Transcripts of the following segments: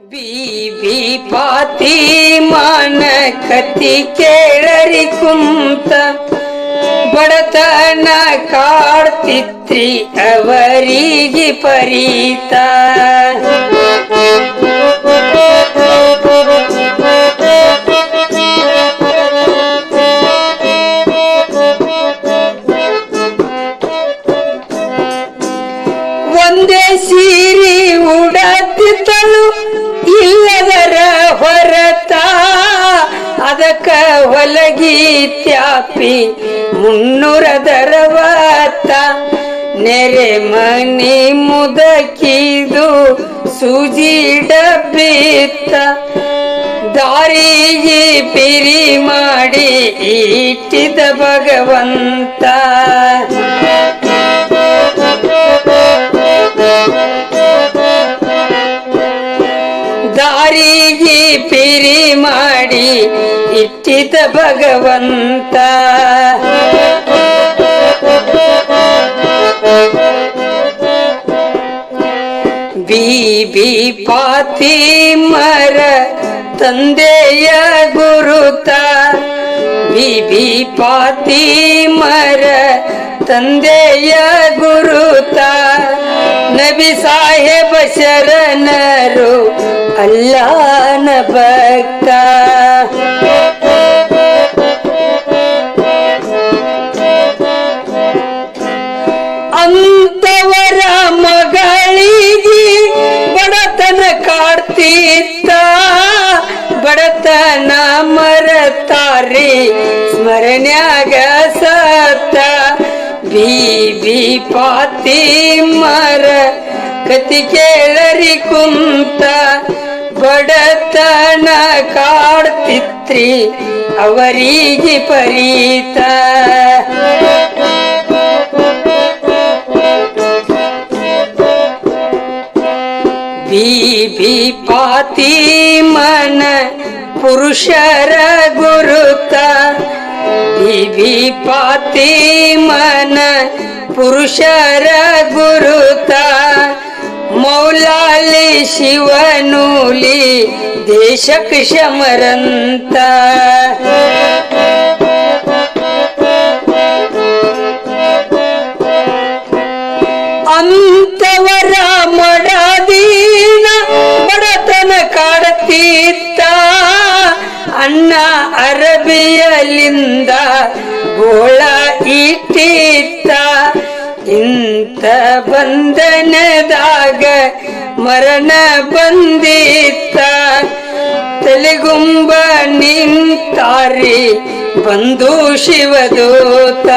ಬೀಬಿ ಪಾತಿ ಮಾನ ಕತಿ ಕೇಳರಿ ಕುಂತ ಬಡತನ ಕಾಡ್ತಿತ್ರಿ ಅವರಿಗೆ ಪರೀತ ಒಂದೇ ಸೀರಿ ಉಡತಿದ್ದಳು ಅದಕ್ಕ ಹೊಲಗಿ ತ್ಯಾಪಿ ಮುನ್ನೂರ ದರವಾತ. ನೆರೆ ಮನಿ ಮುದಕಿದು ಸೂಜಿ ಡಬ್ಬಿತ್ತ. ದಾರಿಗೆ ಪಿರಿ ಮಾಡಿ ಇಟ್ಟಿದ ಭಗವಂತ. ದಾರಿಗೆ ಪಿರಿ ಮಾಡಿ ಇಟ್ಟಿದ ಭಗವಂತ. ಬೀಬಿ ಪಾತಿ ಮರ ತಂದೆಯ ಗುರುತ. ಬೀಬಿ ಪಾತಿ ಮರ ತಂದೆಯ ಗುರುತ. ನಬಿ ಸಾಹೇಬ ಶರಣರು ಅಲ್ಲಾನ ಭಕ್ತ. ಅಂತವರ ಮಗಳಿಗೆ ಬಡತನ ಕಾಡ್ತಿತ್ತ. ಬಡತನ ಮರತಾರಿ ಸ್ಮರಣ್ಯಾಗ ಸತ್ತ. ಬೀಬಿ ಪಾತಿ ಮರ ಕತಿ ಕೇಳರಿ ಕುಂತ. ಬಡತನ ಕಾಡ್ತಿತ್ರಿ ಅವರಿಗೆ ಪರೀತ. ಬೀಬಿ ಪಾತಿ ಮನ ಪುರುಷರ ಗುರುತ. ಬೀಬಿ ಪಾತಿ ಮನ ಪುರುಷರ ಗುರುತ. ಮೌಲಾಲಿ ಶಿವನೂಲಿ ದೇಶಕ್ ಶಮರಂತ. ಅಂತವರ ಮಡದೀನ ಬಡತನ ಕಾಡತೀತ. ಅಣ್ಣ ಅರಬಿಯಲಿಂದ ಗೋಳ ಇಟ್ಟಿತ್ತ ಇಂತ ಬಂಧನದಾಗ ಮರಣ ಬಂದಿತ್ತ. ತಲೆಗುಂಬ ನಿಂತಾರಿ ಬಂದು ಶಿವದೂತ.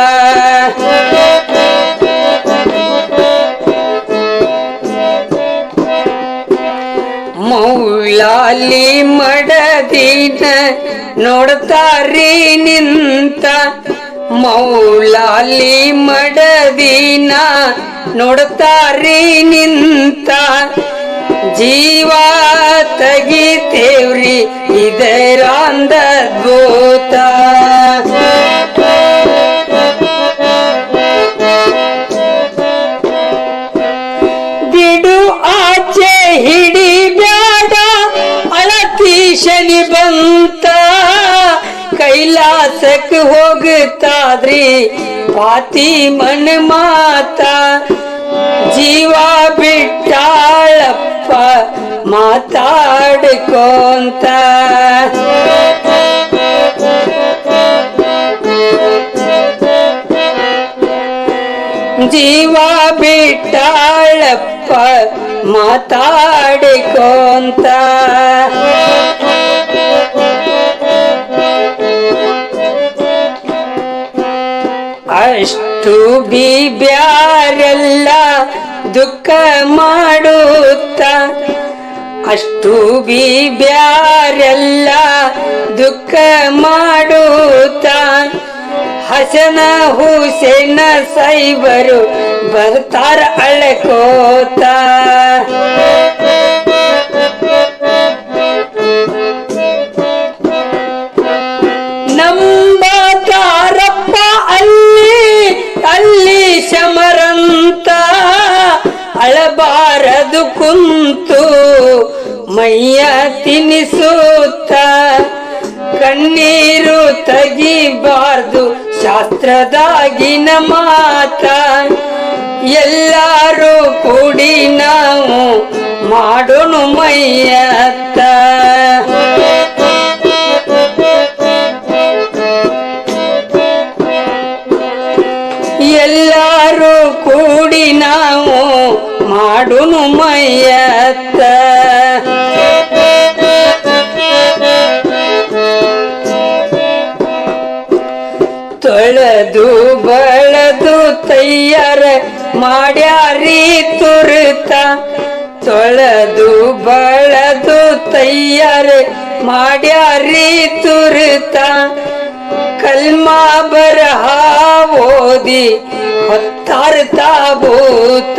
ಮೌಲಾಲಿ ಮಡದಿನ ನೋಡ್ತಾರಿ ನಿಂತ. ಮೌಲಾಲಿ ಮಡದಿನ ನೋಡ್ತಾರಿ ನಿಂತ ಜೀವ ತೆಗಿತೇವ್ರಿ ಇದರಾಂದ ಗೋತ ಬಿಡು ಆಚೆ ಅಳತಿ ಶನಿ ಬಂತ. ಕೈಲಾಸಕ್ ಹೋಗುತ್ತಾದ್ರಿ? ಪಾತಿ ಮನ ಮಾತ ಜೀವ ಬಿಟ್ಟಾಳಪ್ಪ ಮಾತಾಡ್ಕೊಂತ. ಜೀವ ಬಿಟ್ಟಾಳಪ್ಪ ಮಾತಾಡಿಕೊಂತ. ಅಷ್ಟು ಬಿಬ್ಯಾರೆಲ್ಲ ದುಃಖ ಮಾಡುತ್ತ. ಅಷ್ಟು ಬಿಬ್ಯಾರೆಲ್ಲ ದುಃಖ ಮಾಡುತ್ತ. ಹಸನ ಹುಸೇನ ಸೈಬರು ಬರ್ತಾರ ಅಳಕೋತ. ಅಳಬಾರದು ಕುಂತು ಮೈಯ ತಿನಿಸುತ್ತ ಕಣ್ಣೀರು ತೆಗಿಬಾರ್ದು ಶಾಸ್ತ್ರದಾಗಿನ ಮಾತ ಎಲ್ಲರೂ ಕೂಡಿ ನಾವು ಮಾಡೋಣ ಮೈಯತ್ತ. ಮಾಡೋಣ ಮೈಯತ್ತ ತೊಳೆದು ಬಳದು ತಯ್ಯಾರ ಮಾಡ್ಯಾರಿ ತುರುತ ತೊಳೆದು ಬಳದು ತಯ್ಯಾರ ಮಾಡ್ಯಾರಿ ತುರುತ ಕಲ್ಮಾ ಬರಹ ಓದಿ ಹೊತ್ತಾರ ತಾಬೂತ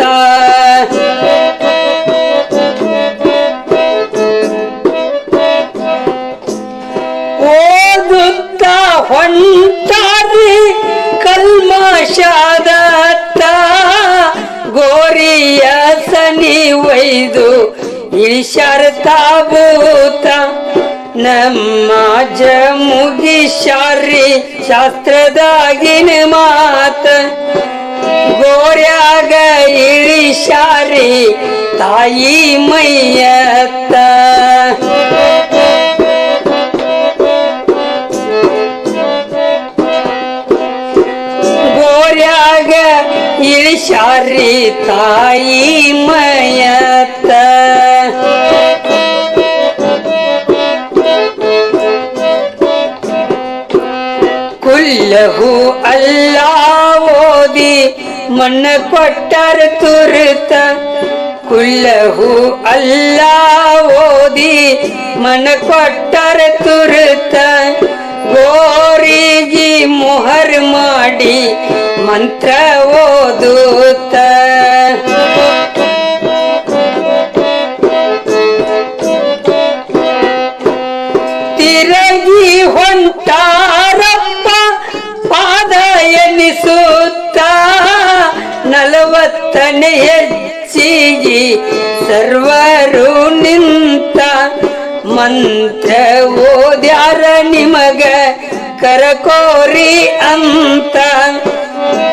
ಕಲ್ಮಶಾದತ್ತ ಗೋರಿಯ ಸನಿ ಒಯ್ದು ಇಳಿಶಾರ ನಮ್ಮ ಮುಗಿಶಾರಿ ಶಾಸ್ತ್ರದಾಗಿನ ಮಾತ. ಗೋರ್ಯಾಗ ಇಳಿಶಾರಿ ತಾಯಿ ಮೈಯತ್ತ. ಗೋರ್ಯಾಗ ಇಳಿಶಾರಿ ತಾಯಿ ಮಯತ್ತ ಕುಲ್ಲಹು ಅಲ್ಲ ಓದಿ ಮಣ್ಣ ಕೊಟ್ಟರ ತುರುತ ಕುಲ್ಲಹು ಅಲ್ಲ ಓದಿ ಮನ ಕೊಟ್ಟರ ತುರುತ ಗೋರಿಗೆ ಮೊಹರ್ ಮಾಡಿ ಮಂತ್ರ ಓದುತ್ತ. ತಿರಗಿ ಹೊಂಟಾರಪ್ಪ ಪಾದ ಎನಿಸುತ್ತ. ನಲವತ್ತನೆಯ ಹೆಚ್ಚಿಗಿ ಸರ್ವರು ನಿಂತ ಮಂತ್ರ ನಿಮಗ ಕರಕೋರಿ ಅಂತ.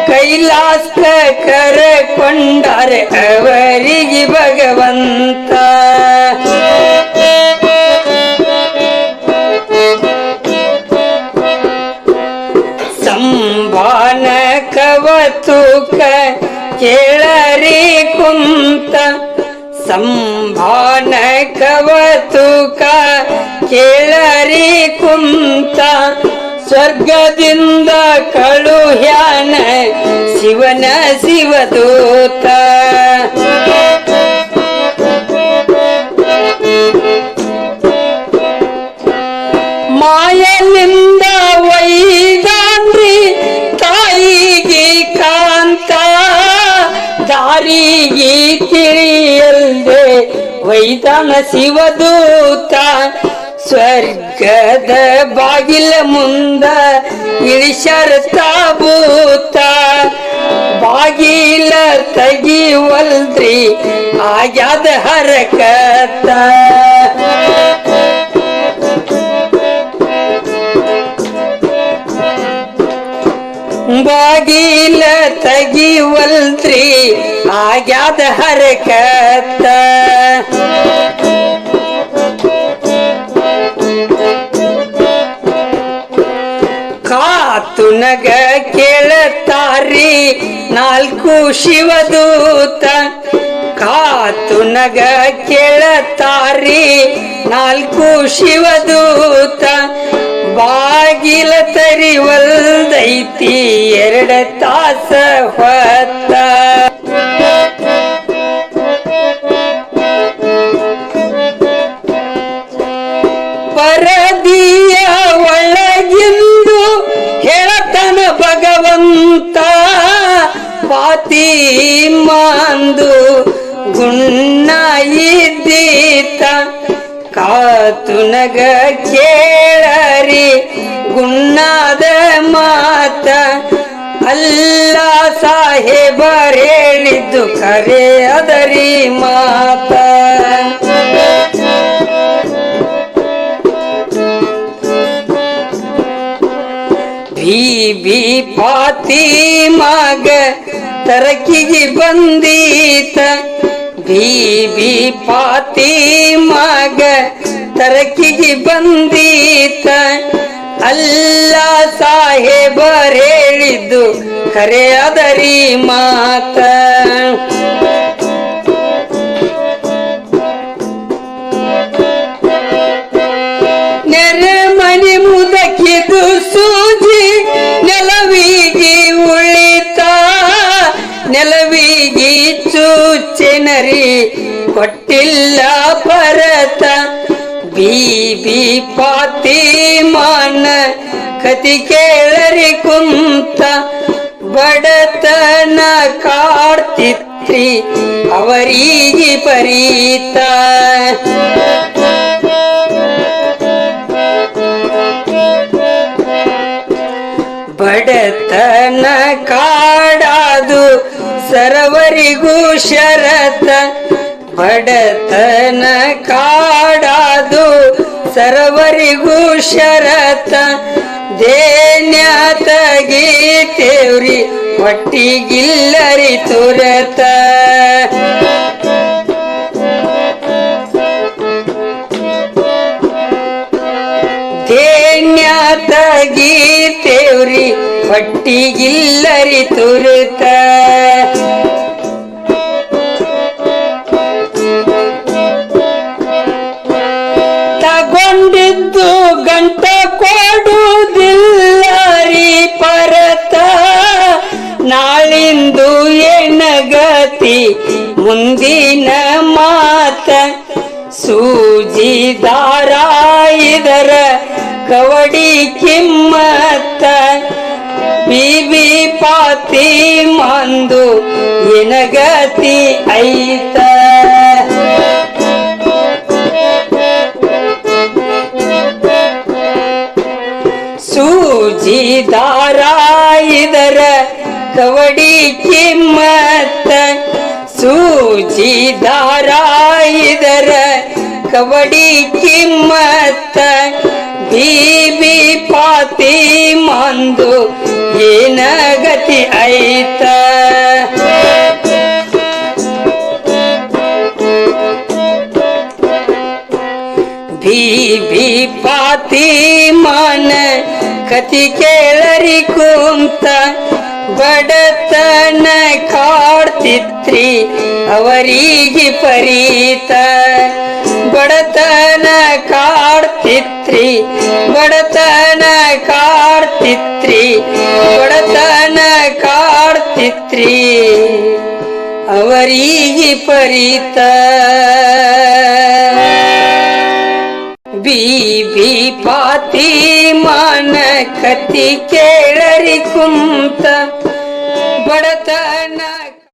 ಕೈಲಾಸ ಕರಕೊಂಡಾರೆ ಅವರಿಗೆ ಭಗವಂತ. ಸಂಭಾನ ಕವತುಕ ಕೇಳರಿ ಕುಂತ. ಸಂಭಾನ ಕವತುಕ ಕೇಳರಿ ಕುಂತ ಸ್ವರ್ಗದಿಂದ ಕಳುಹ್ಯಾನ ಶಿವನ ಶಿವದೂತ. ಮಾಯಲಿಂದ ವೈದಾನ್ರಿ ತಾಯಿಗೆ ಕಾಂತ. ದಾರಿಗೆ ತಿಳಿಯಲ್ದೆ ವೈದಾನ ಶಿವದೂತ. ಸ್ವರ್ಗದ ಬಾಗಿಲ ಮುಂದ ಇಳಿಸರ್ ತಾಬೂತ. ಬಾಗಿಲ ತೆಗಿವಲ್ದ್ರಿ ಆಗ್ಯಾದ ಹರಕತ. ಬಾಗಿಲ ತೆಗಿವಲ್ದ್ರಿ ಆಗ್ಯಾದ ಹರಕತ. ಕಾತುನಗ ಕೇಳತಾರಿ ನಾಲ್ಕು ಶಿವದೂತ ಕಾತುನಗ ಕೇಳತಾರಿ ನಾಲ್ಕು ಶಿವದೂತ ಬಾಗಿಲ ತರಿವಲ್ದೈತಿ ಎರಡ ತಾಸ ಹೊತ್ತ. ಅತಿ ಮಂದು ಗುಣ್ಣ ಕಾತು ಕಾತುನಗ ಕೇಳರಿ ಗುಣ್ಣಾದ ಮಾತ. ಅಲ್ಲ ಸಾಹೇಬರ್ ಹೇಳಿದ್ದು ಕರೆ ಅದರಿ ಮಾತ. ಬಿ ಬಿ ಪಾತಿ ಮಗ ತರಕಿಗೆ ಬಂದೀತ. ಬೀಬಿ ಮಗ ತರಕಿಗೆ ಬಂದೀತ. ಅಲ್ಲ ಸಾಹೇಬರ್ ಹೇಳಿದ್ದು ಖರೆ ಅದರಿ ಮಾತ. ನೆಲವಿಗಿ ಚೂಚೆನರಿ ಕೊಟ್ಟಿಲ್ಲ ಭರತ. ಬೀಬಿ ಪಾತಿಮಾನ ಕತಿ ಕೇಳರಿ ಕುಂತ. ಬಡತನ ಕಾರ್ತಿತ್ರಿ ಅವರಿಗೆ ಪರೀತ ಸರವರಿಗೂ ಶರತ ಬಡತನ ಕಾಡಾದು. ಸರವರಿಗೂ ಶರತ ದೇನ್ಯ ತಗೀತೇವ್ರಿ ಒಟ್ಟಿಗಿಲ್ಲರಿ ತುರತ. ಧೇನ್ಯ ತಗೀತೇವ್ರಿ ಹೊಟ್ಟಿಗಿಲ್ಲರಿ ತುರುತ. ಮುಂದಿನ ಮಾತ ಸೂಜಿ ದಾರಾಯಿದರ ಕವಡಿ ಕಿಮ್ಮತ್ತ. ಬೀಬಿ ಪಾತಿ ಮಂದು ಎನಗತಿ ಐತ. ಸೂಜಿ ದಾರಾಯಿದರ ಕವಡಿ ಕಿಮ್ಮತ್ತ. ಸೂಜಿ ಕಬಡಿ ಕಿಮ್ಮತ್ತ ಬೀಬಿ ಪಾತಿ ಮಂದು ಏನ ಗತಿ ಐತ? ಬೀಬಿ ಪಾತಿ ಮನ ಕತಿ ಕೇಳರಿ ಕುಂತ ಬಡತನ ಕಾಡ್ತಿತ್ರಿ ಅವರಿಗೆ ಪರೀತ. ಬಡತನ ಕಾಡ್ತಿತ್ರಿ ಬಡತನ ಕಾಡ್ತಿತ್ರಿ ಬಡತನ ಕಾಡ್ತಿತ್ರಿ. ಅವರಿಗೆ ಪರಿತ. ಬಿ ಪಾತಿ ಮಾನ ಕತಿ ಕೇಳರಿ ಕುಂತ, ಬಡತನ